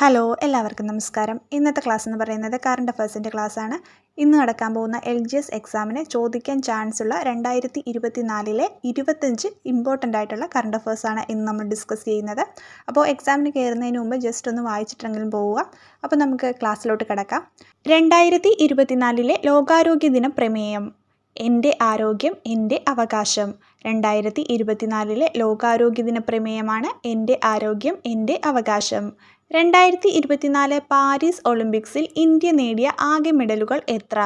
Hello എല്ലാവർക്കും നമസ്കാരം. ഇന്നത്തെ ക്ലാസ് എന്ന് പറയുന്നത് കറണ്ട് അഫയേഴ്സിന്റെ ആണ്. ഇന്ന് നടക്കാൻ പോകുന്ന എൽ ജി എസ് എക്സാമിന് ചോദിക്കാൻ ചാൻസ് ഉള്ള രണ്ടായിരത്തി ഇരുപത്തി നാലിലെ ഇരുപത്തഞ്ച് ഇമ്പോർട്ടന്റ് ആയിട്ടുള്ള കറണ്ട് അഫയേഴ്സാണ് ഇന്ന് നമ്മൾ ഡിസ്കസ് ചെയ്യുന്നത്. അപ്പോൾ എക്സാമിന് കയറുന്നതിന് മുമ്പ് ജസ്റ്റ് ഒന്ന് വായിച്ചിട്ടെങ്കിലും പോവുക. അപ്പോൾ നമുക്ക് ക്ലാസ്സിലോട്ട് കിടക്കാം. രണ്ടായിരത്തി ഇരുപത്തിനാലിലെ ലോകാരോഗ്യ ദിന പ്രമേയം. എന്റെ ആരോഗ്യം എന്റെ അവകാശം. രണ്ടായിരത്തി ഇരുപത്തിനാലിലെ ലോകാരോഗ്യ ദിന പ്രമേയമാണ് എന്റെ ആരോഗ്യം എന്റെ അവകാശം. രണ്ടായിരത്തി ഇരുപത്തിനാല് പാരീസ് ഒളിമ്പിക്സിൽ ഇന്ത്യ നേടിയ ആകെ മെഡലുകൾ എത്ര?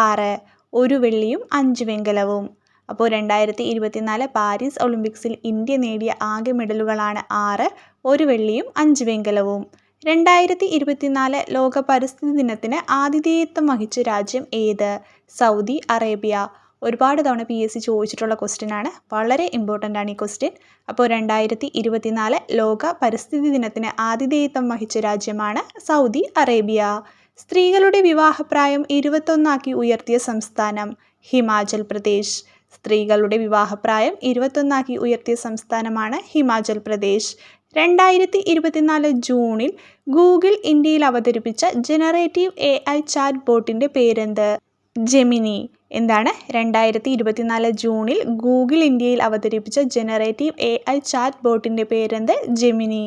ആറ്. ഒരു വെള്ളിയും അഞ്ച് വെങ്കലവും. അപ്പോൾ രണ്ടായിരത്തി ഇരുപത്തിനാല് പാരീസ് ഒളിമ്പിക്സിൽ ഇന്ത്യ നേടിയ ആകെ മെഡലുകളാണ് ആറ് ഒരു വെള്ളിയും അഞ്ച് വെങ്കലവും. രണ്ടായിരത്തി ഇരുപത്തിനാല് ലോക പരിസ്ഥിതി ദിനത്തിന് ആതിഥേയത്വം വഹിച്ച രാജ്യം ഏത്? Saudi Arabia. ഒരുപാട് തവണ പി എസ് സി ചോദിച്ചിട്ടുള്ള ക്വസ്റ്റ്യൻ ആണ്. വളരെ ഇമ്പോർട്ടന്റ് ആണ് ഈ ക്വസ്റ്റ്യൻ അപ്പോൾ രണ്ടായിരത്തി ഇരുപത്തിനാല് ലോക പരിസ്ഥിതി ദിനത്തിന് ആതിഥേയത്വം വഹിച്ച രാജ്യമാണ് സൗദി അറേബ്യ. സ്ത്രീകളുടെ വിവാഹപ്രായം ഇരുപത്തൊന്നാക്കി ഉയർത്തിയ സംസ്ഥാനം ഹിമാചൽ പ്രദേശ്. സ്ത്രീകളുടെ വിവാഹപ്രായം ഇരുപത്തൊന്നാക്കി ഉയർത്തിയ സംസ്ഥാനമാണ് ഹിമാചൽ പ്രദേശ്. രണ്ടായിരത്തി ഇരുപത്തിനാല് ജൂണിൽ ഗൂഗിൾ ഇന്ത്യയിൽ അവതരിപ്പിച്ച ജനറേറ്റീവ് എ ഐ ചാറ്റ് ബോട്ടിന്റെ പേരെന്ത്? ജെമിനി. എന്താണ്? രണ്ടായിരത്തി ഇരുപത്തിനാല് ജൂണിൽ ഗൂഗിൾ ഇന്ത്യയിൽ അവതരിപ്പിച്ച ജനറേറ്റീവ് എ ഐ ചാറ്റ് ബോട്ടിന്റെ പേരെന്ത്? ജെമിനി.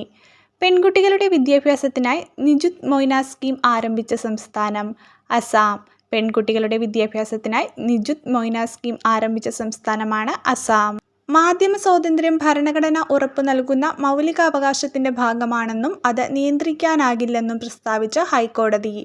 പെൺകുട്ടികളുടെ വിദ്യാഭ്യാസത്തിനായി നിജുത് മൊയ്ന സ്കീം ആരംഭിച്ച സംസ്ഥാനം അസാം. പെൺകുട്ടികളുടെ വിദ്യാഭ്യാസത്തിനായി നിജുത് മൊയ്ന സ്കീം ആരംഭിച്ച സംസ്ഥാനമാണ് അസാം. മാധ്യമ സ്വാതന്ത്ര്യം ഭരണഘടന ഉറപ്പു നൽകുന്ന മൗലികാവകാശത്തിന്റെ ഭാഗമാണെന്നും അത് നിയന്ത്രിക്കാനാകില്ലെന്നും പ്രസ്താവിച്ച ഹൈക്കോടതി.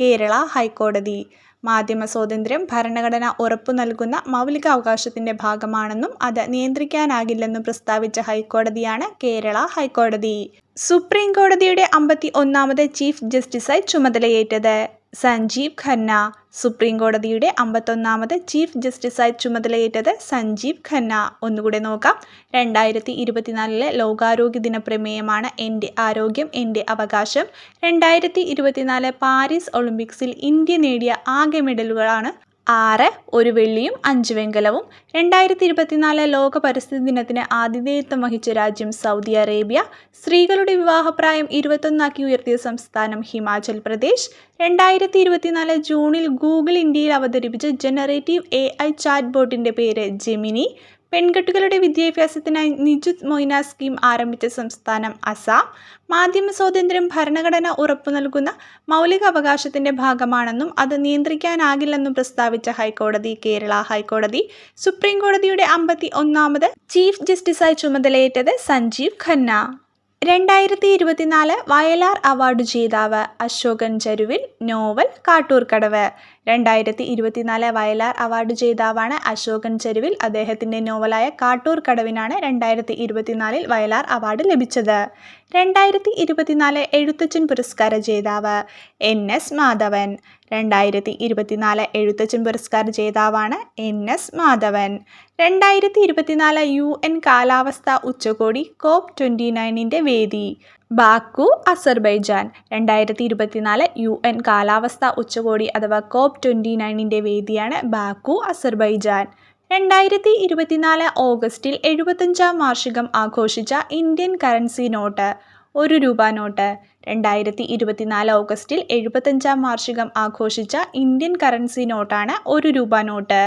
കേരള ഹൈക്കോടതി. മാധ്യമ സ്വാതന്ത്ര്യം ഭരണഘടന ഉറപ്പു നൽകുന്ന മൗലികാവകാശത്തിന്റെ ഭാഗമാണെന്നും അത് നിയന്ത്രിക്കാനാകില്ലെന്നും പ്രസ്താവിച്ച ഹൈക്കോടതിയാണ് കേരള ഹൈക്കോടതി. സുപ്രീം കോടതിയുടെ അമ്പത്തി ഒന്നാമത് ചീഫ് ജസ്റ്റിസായി ചുമതലയേറ്റത്. സഞ്ജീവ് ഖന്ന സുപ്രീം കോടതിയുടെ അമ്പത്തൊന്നാമത് ചീഫ് ജസ്റ്റിസായി ചുമതലയേറ്റത് സഞ്ജീവ് ഖന്ന. ഒന്നുകൂടെ നോക്കാം. രണ്ടായിരത്തി ഇരുപത്തിനാലിലെ ലോകാരോഗ്യ ദിന പ്രമേയമാണ് എന്റെ ആരോഗ്യം എന്റെ അവകാശം. രണ്ടായിരത്തി ഇരുപത്തിനാല് പാരീസ് ഒളിമ്പിക്സിൽ ഇന്ത്യ നേടിയ ആകെ മെഡലുകളാണ് ആറ് ഒരു വെള്ളിയും അഞ്ച് വെങ്കലവും. രണ്ടായിരത്തി ഇരുപത്തിനാല് ലോക പരിസ്ഥിതി ദിനത്തിന് ആതിഥേയത്വം വഹിച്ച രാജ്യം സൗദി അറേബ്യ. സ്ത്രീകളുടെ വിവാഹപ്രായം ഇരുപത്തൊന്നാക്കി ഉയർത്തിയ സംസ്ഥാനം ഹിമാചൽ പ്രദേശ്. രണ്ടായിരത്തി ഇരുപത്തിനാല് ജൂണിൽ ഗൂഗിൾ ഇന്ത്യയിൽ അവതരിപ്പിച്ച ജനറേറ്റീവ് എ ഐ ചാറ്റ് ബോട്ടിന്റെ പേര് ജെമിനി. പെൺകുട്ടികളുടെ വിദ്യാഭ്യാസത്തിനായി നിജുത് മൊയ്ന സ്കീം ആരംഭിച്ച സംസ്ഥാനം അസാം. മാധ്യമ സ്വാതന്ത്ര്യം ഭരണഘടന ഉറപ്പു നൽകുന്ന മൗലിക അവകാശത്തിന്റെ ഭാഗമാണെന്നും അത് നിയന്ത്രിക്കാനാകില്ലെന്നും പ്രസ്താവിച്ച ഹൈക്കോടതി കേരള ഹൈക്കോടതി. സുപ്രീം കോടതിയുടെ അമ്പത്തി ഒന്നാമത് ചീഫ് ജസ്റ്റിസായി ചുമതലയേറ്റത് സഞ്ജീവ് ഖന്ന. രണ്ടായിരത്തി ഇരുപത്തിനാല് വയലാർ അവാർഡ് ജേതാവ് അശോകൻ ചരുവിൽ നോവൽ കാട്ടൂർക്കടവ്. രണ്ടായിരത്തി ഇരുപത്തിനാല് വയലാർ അവാർഡ് ജേതാവാണ് അശോകൻ ചെരുവിൽ. അദ്ദേഹത്തിന്റെ നോവലായ കാട്ടൂർ കടവിനാണ് രണ്ടായിരത്തി ഇരുപത്തിനാലിൽ വയലാർ അവാർഡ് ലഭിച്ചത്. രണ്ടായിരത്തി ഇരുപത്തിനാല് എഴുത്തച്ഛൻ പുരസ്കാര ജേതാവ് എൻ എസ് മാധവൻ. രണ്ടായിരത്തി ഇരുപത്തിനാല് എഴുത്തച്ഛൻ പുരസ്കാര ജേതാവാണ് എൻ എസ് മാധവൻ. രണ്ടായിരത്തി ഇരുപത്തിനാല് യു എൻ കാലാവസ്ഥ ഉച്ചകോടി കോപ് ട്വന്റി നയനിന്റെ വേദി. Baku Azerbaijan. രണ്ടായിരത്തി ഇരുപത്തിനാല് യു എൻ കാലാവസ്ഥ ഉച്ചകോടി അഥവാ കോപ്പ് ട്വന്റി നയനിന്റെ വേദിയാണ് ബാക്കു അസർബൈജാൻ. രണ്ടായിരത്തി ഇരുപത്തിനാല് ഓഗസ്റ്റിൽ എഴുപത്തഞ്ചാം വാർഷികം ആഘോഷിച്ച ഇന്ത്യൻ കറൻസി നോട്ട്. ഒരു രൂപ നോട്ട്. രണ്ടായിരത്തി ഇരുപത്തിനാല് ഓഗസ്റ്റിൽ എഴുപത്തഞ്ചാം വാർഷികം ആഘോഷിച്ച ഇന്ത്യൻ കറൻസി നോട്ടാണ് ഒരു രൂപ നോട്ട്.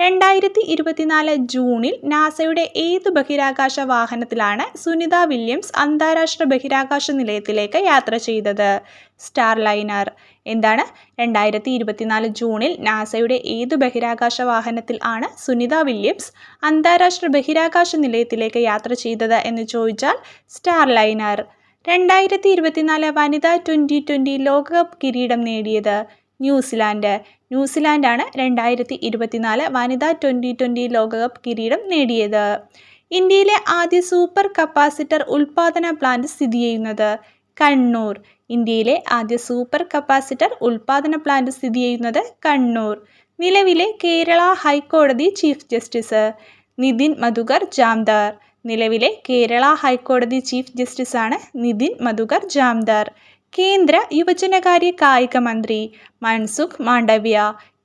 രണ്ടായിരത്തി ഇരുപത്തിനാല് ജൂണിൽ നാസയുടെ ഏത് ബഹിരാകാശ വാഹനത്തിലാണ് സുനിത വില്യംസ് അന്താരാഷ്ട്ര ബഹിരാകാശ നിലയത്തിലേക്ക് യാത്ര ചെയ്തത്? സ്റ്റാർ ലൈനർ എന്താണ്? രണ്ടായിരത്തി ഇരുപത്തിനാല് ജൂണിൽ നാസയുടെ ഏത് ബഹിരാകാശ വാഹനത്തിൽ ആണ് സുനിത വില്യംസ് അന്താരാഷ്ട്ര ബഹിരാകാശ നിലയത്തിലേക്ക് യാത്ര ചെയ്തത് എന്ന് ചോദിച്ചാൽ സ്റ്റാർ ലൈനർ രണ്ടായിരത്തി ഇരുപത്തിനാല് വനിതാ ട്വന്റി ട്വന്റി ലോകകപ്പ് കിരീടം നേടിയത് ന്യൂസിലാൻഡ്. ന്യൂസിലാൻഡാണ് രണ്ടായിരത്തി ഇരുപത്തിനാല് വനിതാ ട്വന്റി ട്വന്റി ലോകകപ്പ് കിരീടം നേടിയത്. ഇന്ത്യയിലെ ആദ്യ സൂപ്പർ കപ്പാസിറ്റർ ഉൽപാദന പ്ലാന്റ് സ്ഥിതി ചെയ്യുന്നത് കണ്ണൂർ. ഇന്ത്യയിലെ ആദ്യ സൂപ്പർ കപ്പാസിറ്റർ ഉൽപാദന പ്ലാന്റ് സ്ഥിതി ചെയ്യുന്നത് കണ്ണൂർ. നിലവിലെ കേരള ഹൈക്കോടതി ചീഫ് ജസ്റ്റിസ് നിതിൻ മധുകർ ജാംദാർ. നിലവിലെ കേരള ഹൈക്കോടതി ചീഫ് ജസ്റ്റിസാണ് നിതിൻ മധുകർ ജാംദാർ. കേന്ദ്ര യുവജനകാര്യ കായിക മന്ത്രി മൻസുഖ് മാണ്ഡവ്യ.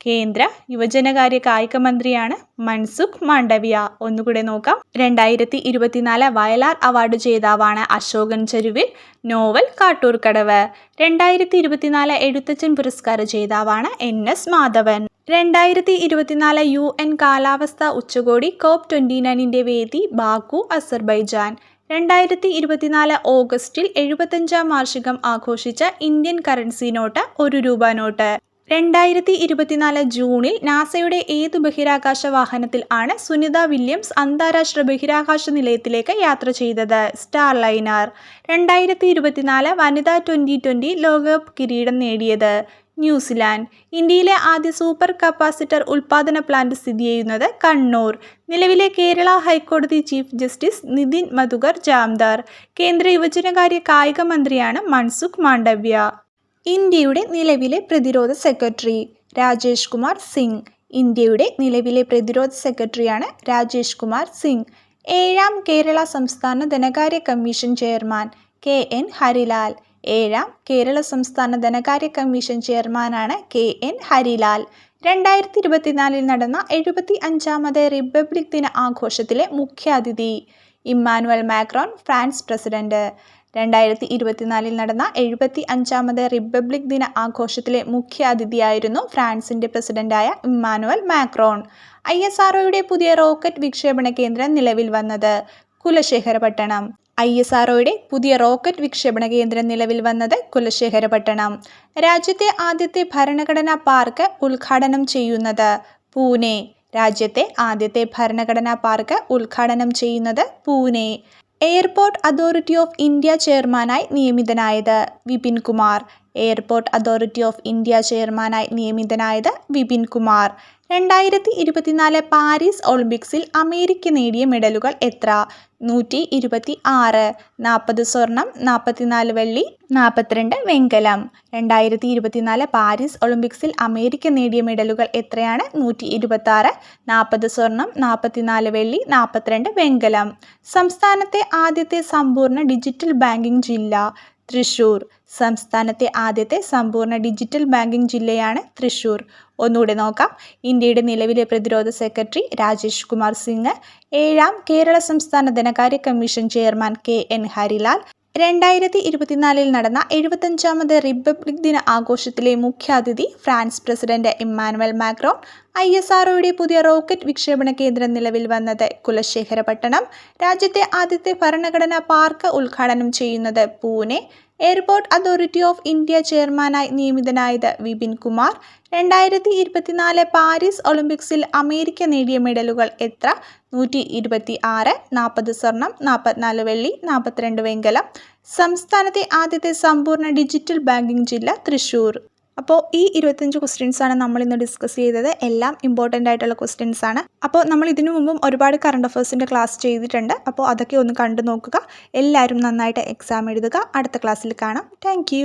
കേന്ദ്ര യുവജനകാര്യ കായിക മന്ത്രിയാണ് മൻസുഖ് മാണ്ഡവ്യ. ഒന്നുകൂടെ നോക്കാം. രണ്ടായിരത്തി ഇരുപത്തിനാല് വയലാർ അവാർഡ് ജേതാവാണ് അശോകൻ ചരുവിൽ നോവൽ കാട്ടൂർക്കടവ്. രണ്ടായിരത്തി ഇരുപത്തിനാല് എഴുത്തച്ഛൻ പുരസ്കാര ജേതാവാണ് എൻ എസ് മാധവൻ. രണ്ടായിരത്തി ഇരുപത്തിനാല് യു എൻ കാലാവസ്ഥാ ഉച്ചകോടി കോപ്പ് ട്വന്റി നയനിന്റെ വേദി ബാക്കു അസർബൈജാൻ. രണ്ടായിരത്തി ഇരുപത്തിനാല് ഓഗസ്റ്റിൽ എഴുപത്തഞ്ചാം വാർഷികം ആഘോഷിച്ച ഇന്ത്യൻ കറൻസി നോട്ട് ഒരു രൂപ നോട്ട്. രണ്ടായിരത്തി ഇരുപത്തിനാല് ജൂണിൽ നാസയുടെ ഏത് ബഹിരാകാശ വാഹനത്തിൽ ആണ് സുനിത വില്യംസ് അന്താരാഷ്ട്ര ബഹിരാകാശ നിലയത്തിലേക്ക് യാത്ര ചെയ്തത്? Star Starliner. രണ്ടായിരത്തി ഇരുപത്തിനാല് വനിതാ ട്വന്റി ട്വന്റി ലോകകപ്പ് കിരീടം നേടിയത്. ന്യൂസിലാൻഡ്. ഇന്ത്യയിലെ ആദ്യ സൂപ്പർ കപ്പാസിറ്റർ ഉൽപാദന പ്ലാന്റ് സ്ഥിതി ചെയ്യുന്നത് കണ്ണൂർ. നിലവിലെ കേരള ഹൈക്കോടതി ചീഫ് ജസ്റ്റിസ് നിതിൻ മധുകർ ജാംദാർ. കേന്ദ്ര യുവജനകാര്യ കായിക മന്ത്രിയാണ് മൻസുഖ് മാണ്ഡവ്യ. ഇന്ത്യയുടെ നിലവിലെ പ്രതിരോധ സെക്രട്ടറി രാജേഷ് കുമാർ സിംഗ്. ഇന്ത്യയുടെ നിലവിലെ പ്രതിരോധ സെക്രട്ടറിയാണ് രാജേഷ് കുമാർ സിംഗ്. ഏഴാം കേരള സംസ്ഥാന ധനകാര്യ commission chairman K N Harilal. ഏഴാം കേരള സംസ്ഥാന ധനകാര്യ കമ്മീഷൻ ചെയർമാനാണ് കെ എൻ ഹരിലാൽ. രണ്ടായിരത്തി ഇരുപത്തിനാലിൽ നടന്ന എഴുപത്തി അഞ്ചാമത് റിപ്പബ്ലിക് ദിന ആഘോഷത്തിലെ മുഖ്യാതിഥി ഇമ്മാനുവൽ മാക്രോൺ ഫ്രാൻസ് പ്രസിഡന്റ്. രണ്ടായിരത്തി ഇരുപത്തിനാലിൽ നടന്ന എഴുപത്തി അഞ്ചാമത് റിപ്പബ്ലിക് ദിന ആഘോഷത്തിലെ മുഖ്യാതിഥിയായിരുന്നു ഫ്രാൻസിന്റെ പ്രസിഡന്റായ ഇമ്മാനുവൽ മാക്രോൺ. ഐ എസ് ആർഒയുടെ പുതിയ റോക്കറ്റ് വിക്ഷേപണ കേന്ദ്രം നിലവിൽ വന്നത് കുലശേഖരപട്ടണം. ഐ എസ് ആർഒയുടെ പുതിയ റോക്കറ്റ് വിക്ഷേപണ കേന്ദ്രം നിലവിൽ വന്നത് കുലശേഖരപട്ടണം. രാജ്യത്തെ ആദ്യത്തെ ഭരണഘടനാ പാർക്ക് ഉദ്ഘാടനം ചെയ്യുന്നത് പൂനെ. രാജ്യത്തെ ആദ്യത്തെ ഭരണഘടനാ പാർക്ക് ഉദ്ഘാടനം ചെയ്യുന്നത് Pune. Airport authority of India ചെയർമാനായി നിയമിതനായത് Vipin Kumar. Airport authority of India ചെയർമാനായി നിയമിതനായത് വിപിൻ കുമാർ. രണ്ടായിരത്തി ഇരുപത്തിനാല് പാരീസ് ഒളിമ്പിക്സിൽ അമേരിക്ക നേടിയ മെഡലുകൾ എത്ര? നൂറ്റി ഇരുപത്തി ആറ് നാൽപ്പത് സ്വർണം നാൽപ്പത്തിനാല് വെള്ളി നാൽപ്പത്തിരണ്ട് വെങ്കലം. രണ്ടായിരത്തി ഇരുപത്തിനാല് പാരീസ് ഒളിമ്പിക്സിൽ അമേരിക്ക നേടിയ മെഡലുകൾ എത്രയാണ്? നൂറ്റി ഇരുപത്തി ആറ് നാൽപ്പത് സ്വർണം നാൽപ്പത്തിനാല് വെള്ളി നാൽപ്പത്തിരണ്ട് വെങ്കലം. സംസ്ഥാനത്തെ ആദ്യത്തെ സമ്പൂർണ ഡിജിറ്റൽ ബാങ്കിംഗ് ജില്ല തൃശൂർ. സംസ്ഥാനത്തെ ആദ്യത്തെ സമ്പൂർണ ഡിജിറ്റൽ ബാങ്കിംഗ് ജില്ലയാണ് തൃശ്ശൂർ ഒന്നുകൂടെ നോക്കാം. ഇന്ത്യയുടെ നിലവിലെ പ്രതിരോധ സെക്രട്ടറി രാജേഷ് കുമാർ സിംഗ് ഏഴാം കേരള സംസ്ഥാന ധനകാര്യ commission chairman K N Harilal രണ്ടായിരത്തി ഇരുപത്തിനാലിൽ നടന്ന എഴുപത്തഞ്ചാമത് റിപ്പബ്ലിക് ദിന ആഘോഷത്തിലെ മുഖ്യാതിഥി France president Emmanuel Macron I S ആർഒയുടെ പുതിയ റോക്കറ്റ് വിക്ഷേപണ കേന്ദ്രം നിലവിൽ വന്നത് കുലശേഖരപട്ടണം രാജ്യത്തെ ആദ്യത്തെ ഭരണഘടനാ പാർക്ക് ഉദ്ഘാടനം ചെയ്യുന്നത് Pune airport authority of India ചെയർമാനായി നിയമിതനായത് വിപിൻ കുമാർ. രണ്ടായിരത്തി ഇരുപത്തിനാല് പാരീസ് ഒളിമ്പിക്സിൽ അമേരിക്ക നേടിയ മെഡലുകൾ എത്ര? നൂറ്റി ഇരുപത്തി ആറ് നാൽപ്പത് സ്വർണം നാൽപ്പത്തിനാല് വെള്ളി നാൽപ്പത്തിരണ്ട് വെങ്കലം. സംസ്ഥാനത്തെ ആദ്യത്തെ സമ്പൂർണ ഡിജിറ്റൽ ബാങ്കിംഗ് ജില്ല തൃശ്ശൂർ അപ്പോൾ ഈ ഇരുപത്തഞ്ച് ക്വസ്റ്റ്യൻസ് ആണ് നമ്മൾ ഇന്ന് ഡിസ്കസ് ചെയ്തത്. എല്ലാം ഇമ്പോർട്ടന്റ് ആയിട്ടുള്ള ക്വസ്റ്റ്യൻസ് ആണ്. അപ്പോൾ നമ്മൾ ഇതിനു മുമ്പും ഒരുപാട് കറണ്ട് അഫേഴ്സിന്റെ ക്ലാസ് ചെയ്തിട്ടുണ്ട്. അപ്പോൾ അതൊക്കെ ഒന്ന് കണ്ടു നോക്കുക. എല്ലാവരും നന്നായിട്ട് എക്സാം എഴുതുക. അടുത്ത ക്ലാസ്സിൽ കാണാം. താങ്ക്